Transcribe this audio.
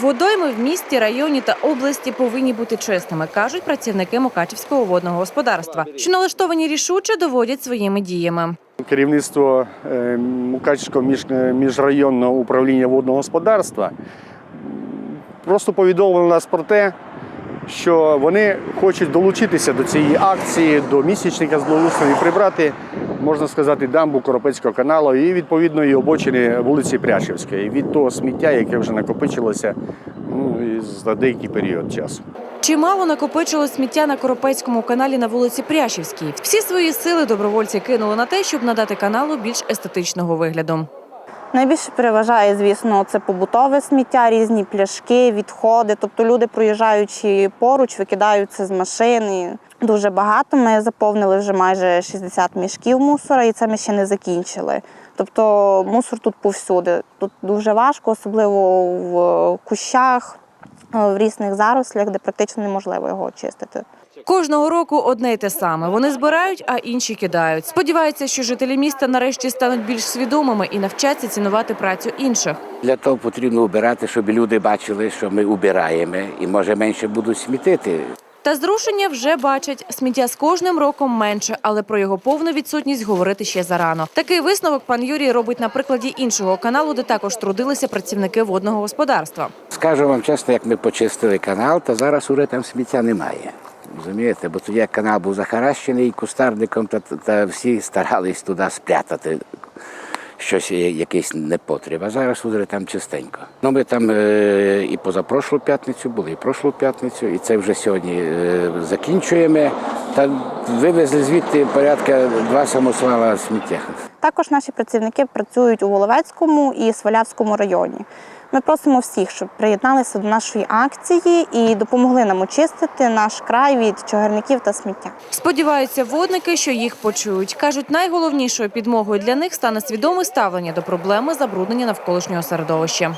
Водойми в місті, районі та області повинні бути чистими, кажуть працівники Мукачівського водного господарства, що налаштовані рішуче доводять своїми діями. Керівництво е, Мукачівського е, міжрайонного управління водного господарства просто повідомило нас про те, що вони хочуть долучитися до цієї акції, до місячника з і прибрати, можна сказати, дамбу Коропецького каналу і відповідно і обочини вулиці Пряшівської від того сміття, яке вже накопичилося ну, за деякий період часу. Чимало накопичило сміття на Коропецькому каналі на вулиці Пряшівській. Всі свої сили добровольці кинули на те, щоб надати каналу більш естетичного вигляду. Найбільше переважає, звісно, це побутове сміття, різні пляшки, відходи. Тобто люди, проїжджаючи поруч, викидають це з машини. Дуже багато. Ми заповнили вже майже 60 мішків мусора, і це ми ще не закінчили. Тобто мусор тут повсюди. Тут дуже важко, особливо в кущах, в різних зарослях, де практично неможливо його очистити. Кожного року одне й те саме. Вони збирають, а інші кидають. Сподіваються, що жителі міста нарешті стануть більш свідомими і навчаться цінувати працю інших. Для того потрібно убирати, щоб люди бачили, що ми убираємо, і може менше будуть смітити. Та зрушення вже бачать. Сміття з кожним роком менше, але про його повну відсутність говорити ще зарано. Такий висновок пан Юрій робить на прикладі іншого каналу, де також трудилися працівники водного господарства. Скажу вам чесно, як ми почистили канал, то зараз уже там сміття немає. Розумієте, бо тоді як канал був захаращений кустарником, та, та всі старались туди спрятати щось, е, якийсь непотріб. А зараз уже там чистенько. Ну, ми там е, і позапрошлу п'ятницю були, і прошлу п'ятницю, і це вже сьогодні е, закінчуємо. Та вивезли звідти порядка два самосвала сміття. Також наші працівники працюють у Воловецькому і Свалявському районі. Ми просимо всіх, щоб приєдналися до нашої акції і допомогли нам очистити наш край від чагарників та сміття. Сподіваються водники, що їх почують. кажуть, найголовнішою підмогою для них стане свідоме ставлення до проблеми забруднення навколишнього середовища.